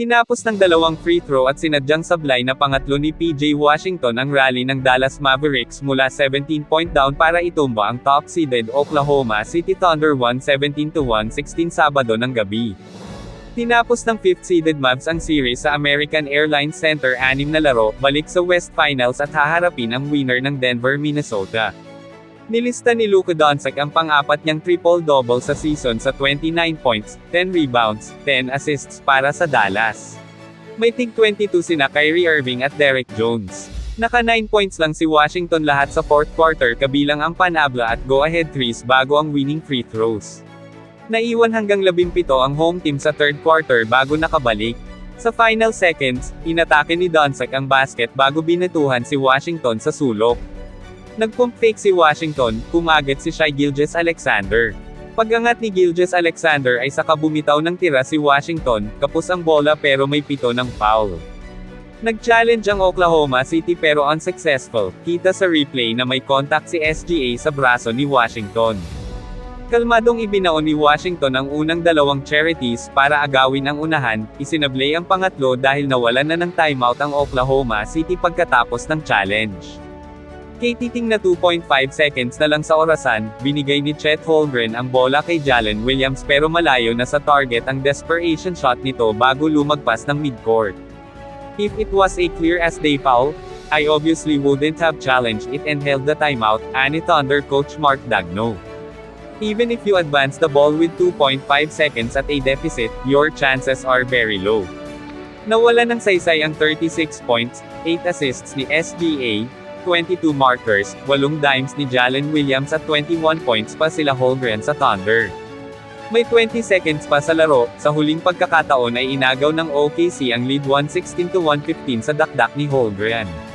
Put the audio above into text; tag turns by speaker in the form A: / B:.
A: Tinapos ng dalawang free throw at sinadyang sablay na pangatlo ni PJ Washington ang rally ng Dallas Mavericks mula 17 point down para itumba ang top-seeded Oklahoma City Thunder 117-116 Sabado ng gabi. Tinapos ng 5th-seeded Mavs ang series sa American Airlines Center anim na laro, balik sa West Finals at haharapin ang winner ng Denver, Minnesota. Nilista ni Luka Doncic ang pang-apat niyang triple-double sa season sa 29 points, 10 rebounds, 10 assists para sa Dallas. May tig 22 sina Kyrie Irving at Derek Jones. Naka 9 points lang si Washington lahat sa fourth quarter kabilang ang panabla at go-ahead threes bago ang winning free throws. Naiwan hanggang 17 ang home team sa third quarter bago nakabalik. Sa final seconds, inatake ni Doncic ang basket bago binatuhan si Washington sa sulok. Nagpump fake si Washington, kumagit si Shai Gilgeous Alexander. Pagangat ni Gilgeous Alexander ay saka bumitaw ng tira si Washington, kapos ang bola pero may pito ng foul. Nag-challenge ang Oklahoma City pero unsuccessful, kita sa replay na may contact si SGA sa braso ni Washington. Kalmadong ibinaon ni Washington ang unang dalawang charities para agawin ang unahan, isinablay ang pangatlo dahil nawalan na ng timeout ang Oklahoma City pagkatapos ng challenge. Kay titing na 2.5 seconds na lang sa orasan, binigay ni Chet Holmgren ang bola kay Jalen Williams pero malayo na sa target ang desperation shot nito bago lumagpas ng midcourt. If it was a clear as day foul, I obviously wouldn't have challenged it and held the timeout, ani Thunder coach Mark Dagno. Even if you advance the ball with 2.5 seconds at a deficit, your chances are very low. Nawala ng saysay ang 36 points, 8 assists ni SGA, 22 markers, 8 dimes ni Jalen Williams at 21 points pa sila Holmgren sa Thunder. May 20 seconds pa sa laro, sa huling pagkakataon ay inagaw ng OKC ang lead 116-115 sa dakdak ni Holmgren.